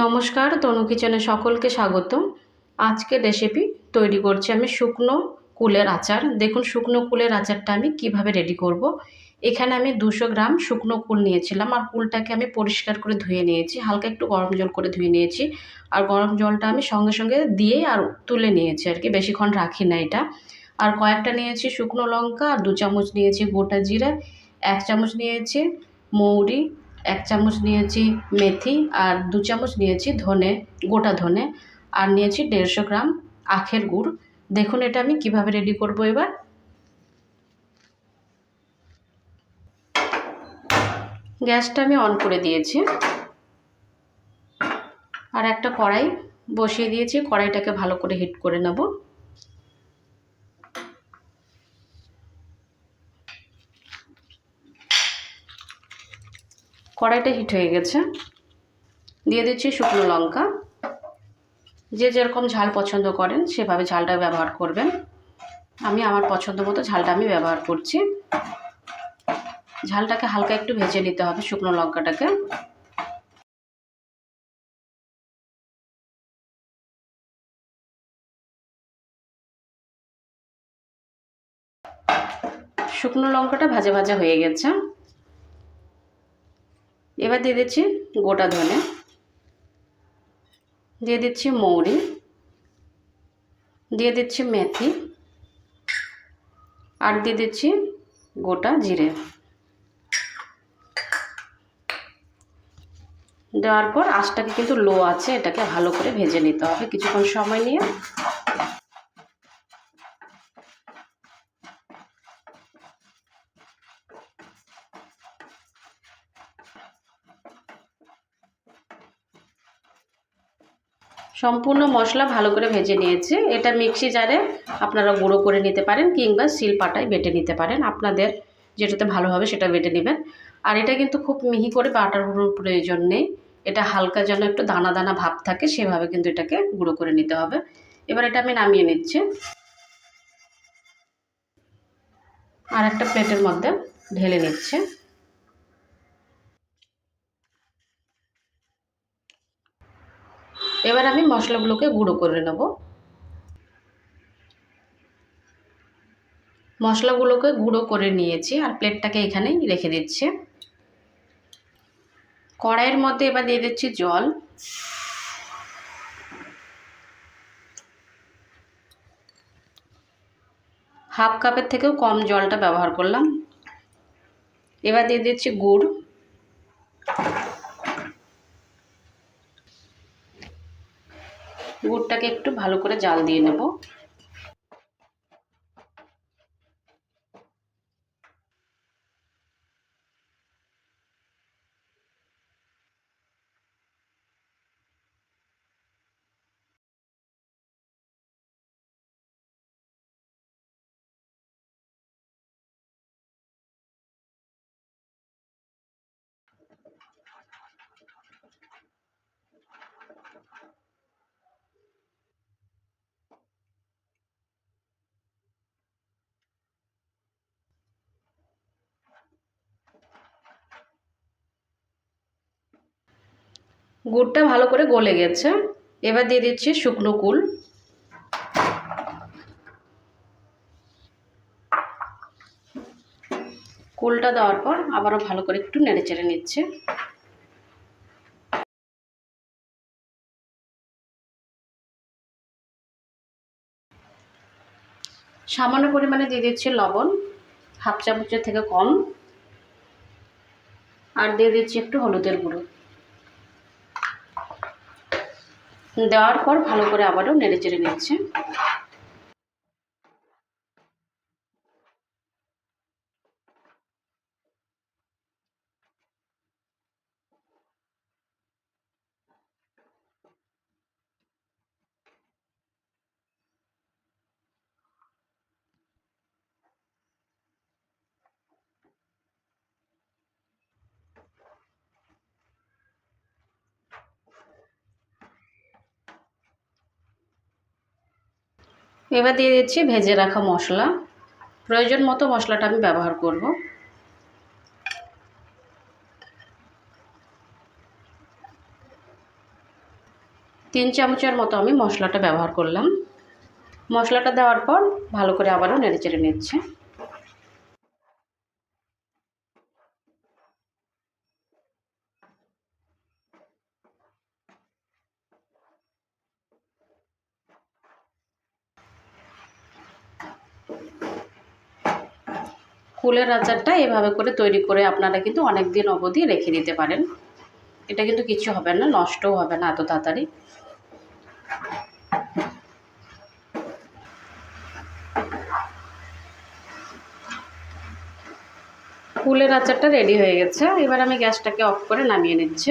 নমস্কার, তনু কিচেনে সকলকে স্বাগত আজকে রেসিপি তৈরি করছি আমি শুকনো কুলের আচার। দেখুন, শুকনো কুলের আচারটা আমি কীভাবে রেডি করব। এখানে আমি দুশো গ্রাম শুকনো কুল নিয়েছিলাম আর কুলটাকে আমি পরিষ্কার করে ধুয়ে নিয়েছি। হালকা একটু গরম জল করে ধুয়ে নিয়েছি। আর গরম জলটা আমি সঙ্গে সঙ্গে দিয়ে আর তুলে নিয়েছি আর কি। বেশিক্ষণ রাখি না এটা। আর কয়েকটা নিয়েছি শুকনো লঙ্কা আর দু চামচ নিয়েছি গোটা জিরা। এক চামচ নিয়েছি মৌরি এক চামচ নিয়েছি মেথি আর দু চামচ নিয়েছি ধনে, গোটা ধনে আর নিয়েছি দেড়শো গ্রাম আখের গুড়। দেখুন এটা আমি কীভাবে রেডি করব এবার। গ্যাসটা আমি অন করে দিয়েছি। আর একটা কড়াই বসিয়ে দিয়েছি, কড়াইটাকে ভালো করে হিট করে নেব। কড়াইটা হিট হয়ে গেছে। দিয়ে দিচ্ছি শুকনো লঙ্কা। যে যেরকম ঝাল পছন্দ করেন সেভাবে ঝালটা ব্যবহার করবেন। আমি আমার পছন্দ মতো ঝালটা আমি ব্যবহার করছি। ঝালটাকে হালকা একটু ভেজে নিতে হবে শুকনো লঙ্কাটাকে। শুকনো লঙ্কাটা ভাজা ভাজা হয়ে গেছে। এবার দিয়ে দিচ্ছি গোটা ধনে। দিয়ে দিচ্ছি মৌরি। দিয়ে দিচ্ছি মেথি। আর দিয়ে দিচ্ছি গোটা জিরে। দেওয়ার পর আঁচটাকে কিন্তু লো আছে, এটাকে ভালো করে ভেজে নিতে হবে। কিছুক্ষণ সময় নিয়ে সম্পূর্ণ মশলা ভালো করে ভেজে নিয়েছে। এটা মিক্সি জারে আপনারা গুঁড়ো করে নিতে পারেন কিংবা শিল পাটায় বেটে নিতে পারেন। আপনাদের যেটাতে ভালো হবে সেটা বেটে নেবেন। আর এটা কিন্তু খুব মিহি করে বাটার গুঁড়োর প্রয়োজন নেই। এটা হালকা যেন একটু দানা দানা ভাব থাকে সেভাবে কিন্তু এটাকে গুঁড়ো করে নিতে হবে। এবার এটা আমি নামিয়ে নিচ্ছি। আর একটা প্লেটের মধ্যে ঢেলে নিচ্ছে। এবার আমি মশলাগুলোকে গুঁড়ো করে নেব। মশলাগুলোকে গুঁড়ো করে নিয়েছি আর প্লেটটাকে এখানেই রেখে দিচ্ছি। কড়াইয়ের মধ্যে এবার দিয়ে দিচ্ছি জল। হাফ কাপের থেকেও কম জলটা ব্যবহার করলাম। এবার দিয়ে দিচ্ছি গুড়। গুড়টাকে একটু ভালো করে জাল দিয়ে নেব। গুড়টা ভালো করে গলে গেছে। এবার দিয়ে দিচ্ছি শুকনো কুল কুলটা দেওয়ার পর আবারও ভালো করে একটু নেড়ে চেড়ে নিচ্ছে। সামান্য পরিমাণে দিয়ে দিচ্ছি লবণ, হাফ চামচের থেকে কম। আর দিয়ে দিচ্ছি একটু হলুদের গুঁড়ো। দেওয়ার পর ভালো করে আবারও নেড়ে চেড়ে নিচ্ছে। এবার দিয়ে দিচ্ছি ভেজে রাখা মশলা। প্রয়োজন মতো মশলাটা আমি ব্যবহার করব। তিন চামচের মতো আমি মশলাটা ব্যবহার করলাম। মশলাটা দেওয়ার পর ভালো করে আবারও নেড়ে চেড়ে নিচ্ছে। কুলের আচারটা এভাবে করে তৈরি করে আপনারা কিন্তু অনেক দিন অবধি রেখে দিতে পারেন। এটা কিন্তু কিছু হবে না, নষ্টও হবে না এত তাড়াতাড়ি। কুলের আচারটা রেডি হয়ে গেছে। এবার আমি গ্যাসটাকে অফ করে নামিয়ে নিচ্ছি।